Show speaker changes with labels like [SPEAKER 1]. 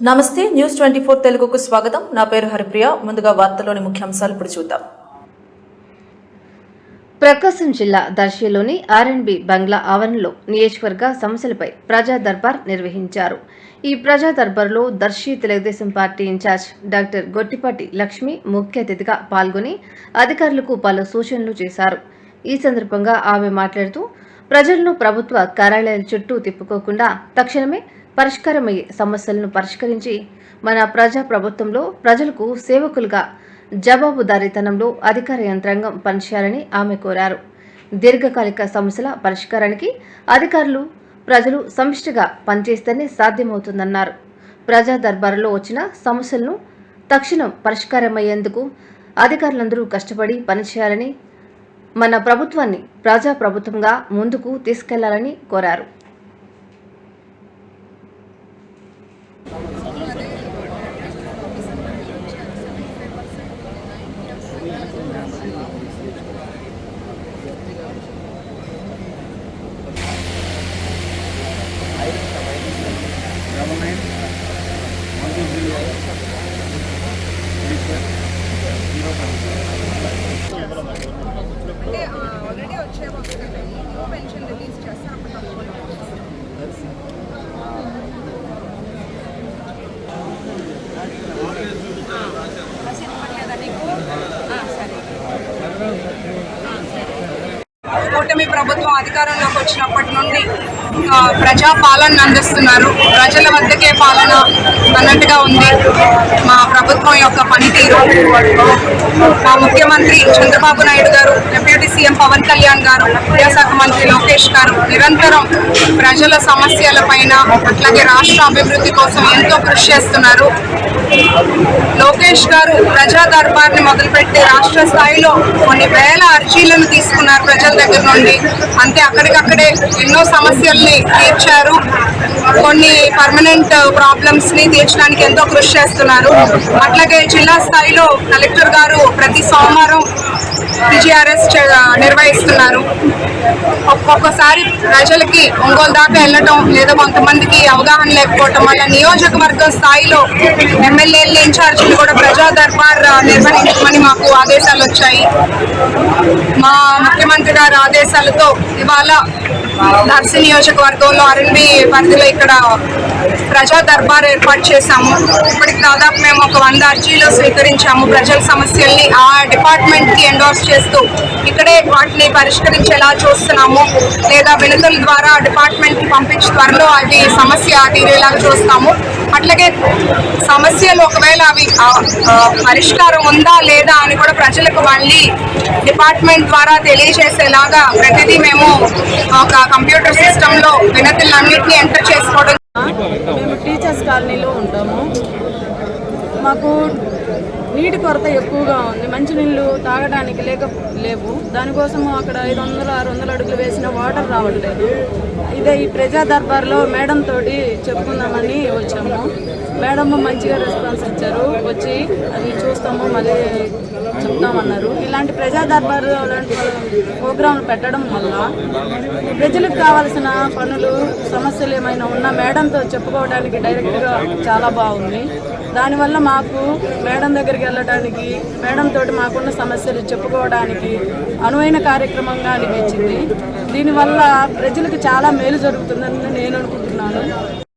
[SPEAKER 1] నమస్తే news twenty four తెలుగుకు స్వాగతం. నా పేరు హరిప్రియ. ముందుగా వార్తలోని ముఖ్యాంశాలు ఇప్పుడు చూద్దాం.
[SPEAKER 2] ప్రకాశం జిల్లా దర్శిలోని ఆర్ఎన్బి బంగ్లా ఆవరణలో నియోజకవర్గ సమస్యలపై ప్రజా దర్బార్ నిర్వహించారు. ఈ ప్రజా దర్బార్లో Darsi Telugu Desam party incharge doctor Gottipati Lakshmi ముఖ్య అతిథిగా పాల్గొని అధికారులకు పలు సూచనలు చేశారు. ఈ సందర్భంగా ఆమె మాట్లాడుతూ ప్రజలను ప్రభుత్వ కార్యాలయాల చుట్టూ తిప్పుకోకుండా తక్షణమే పరిష్కారమయ్యే సమస్యలను పరిష్కరించి మన ప్రజా ప్రభుత్వంలో ప్రజలకు సేవకులుగా జవాబుదారీతనంలో అధికార యంత్రాంగం పనిచేయాలని ఆమె కోరారు. దీర్ఘకాలిక సమస్యల పరిష్కారానికి అధికారులు ప్రజలు సమిష్టిగా పనిచేస్తేనే సాధ్యమవుతుందన్నారు. ప్రజా దర్బారులో వచ్చిన సమస్యలను తక్షణం పరిష్కారమయ్యేందుకు అధికారులందరూ కష్టపడి పనిచేయాలని మన ప్రభుత్వాన్ని ప్రజా ప్రభుత్వంగా ముందుకు తీసుకెళ్ళాలని కోరారు.
[SPEAKER 3] అంటే ఆల్రెడీ వచ్చే వస్తుంది పెన్షన్ రిలీజ్ చేస్తే అప్పుడు తక్కువ కూటమి ప్రభుత్వం అధికారంలోకి వచ్చినప్పటి నుండి ప్రజా పాలన అందిస్తున్నారు. ప్రజల వద్దకే పాలన అన్నట్టుగా ఉంది. మా ప్రభుత్వం యొక్క పనితీరు. మా ముఖ్యమంత్రి చంద్రబాబు నాయుడు గారు డిప్యూటీ సీఎం పవన్ కళ్యాణ్ గారు విద్యాశాఖ మంత్రి లోకేష్ గారు నిరంతరం ప్రజల సమస్యల పైన అట్లాగే రాష్ట్ర అభివృద్ధి కోసం ఎంతో కృషి చేస్తున్నారు. లోకేష్ గారు ప్రజా దర్బార్ని మొదలుపెట్టి రాష్ట్ర స్థాయిలో కొన్ని వేల అర్జీలను తీసుకున్నారు ప్రజల దగ్గర నుండి. అంతే అక్కడికక్కడే ఎన్నో సమస్యల్ని తీర్చారు. కొన్ని పర్మనెంట్ ప్రాబ్లమ్స్ని తీర్చడానికి ఎంతో కృషి చేస్తున్నారు. అట్లాగే జిల్లా స్థాయిలో కలెక్టర్ గారు ప్రతి సోమవారం పిజిఆర్ఎస్ నిర్వహిస్తున్నారు. ఒక్కొక్కసారి ప్రజలకి ఒంగోలు దాకా వెళ్ళటం లేదా కొంతమందికి అవగాహన లేకపోవటం వల్ల నియోజకవర్గం స్థాయిలో ఎమ్మెల్యేలు ఇన్ఛార్జీలు కూడా ప్రజా దర్బార్ నిర్వహించమని మాకు ఆదేశాలు వచ్చాయి. మా ముఖ్యమంత్రి గారి ఆదేశాలతో ఇవాళ దర్శి నియోజకవర్గంలో ఆర్ఎన్బి పరిధిలో ఇక్కడ ప్రజా దర్బార్ ఏర్పాటు చేశాము. ఇప్పటికి దాదాపు మేము ఒక వంద అర్జీలు స్వీకరించాము. ప్రజల సమస్యల్ని ఆ డిపార్ట్మెంట్కి ఎండోర్స్ చేస్తూ ఇక్కడే వాటిని పరిష్కరించేలా చూస్తున్నాము. లేదా వినతుల ద్వారా డిపార్ట్మెంట్కి పంపించి త్వరలో అది సమస్య తీరేలాగా చూస్తాము. అట్లాగే సమస్యలు ఒకవేళ అవి పరిష్కారం ఉందా లేదా అని కూడా ప్రజలకు మళ్ళీ డిపార్ట్మెంట్ ద్వారా తెలియజేసేలాగా ప్రతిదీ మేము ఒక కంప్యూటర్ సిస్టంలో వినతులన్నింటినీ ఎంటర్ చేసుకోవడం
[SPEAKER 4] మేము టీచర్స్ కాలనీలో ఉంటాము. మాకు నీటి కొరత ఎక్కువగా ఉంది. మంచినీళ్ళు తాగడానికి లేక లేవు. దానికోసము అక్కడ ఐదు వందలు ఆరు వందల అడుగులు వేసిన వాటర్ రావట్లేదు. ఇదే ఈ ప్రజా దర్బార్లో మేడం తోటి చెప్పుకుందామని వచ్చాము. మేడం మంచిగా రెస్పాన్స్ ఇచ్చారు. వచ్చి అది చూస్తాము మళ్ళీ చెప్తామన్నారు ఇలాంటి ప్రజా దర్బార్ అలాంటి ప్రోగ్రాంలు పెట్టడం వల్ల ప్రజలకు కావాల్సిన పనులు సమస్యలు ఏమైనా ఉన్నా మేడంతో చెప్పుకోవడానికి డైరెక్ట్గా చాలా బాగుంది. దానివల్ల మాకు మేడం దగ్గరికి వెళ్ళడానికి మేడం తోటి మాకున్న సమస్యలు చెప్పుకోవడానికి అనువైన కార్యక్రమంగా అనిపించింది. దీనివల్ల ప్రజలకు చాలా మేలు జరుగుతుందని నేను అనుకుంటున్నాను.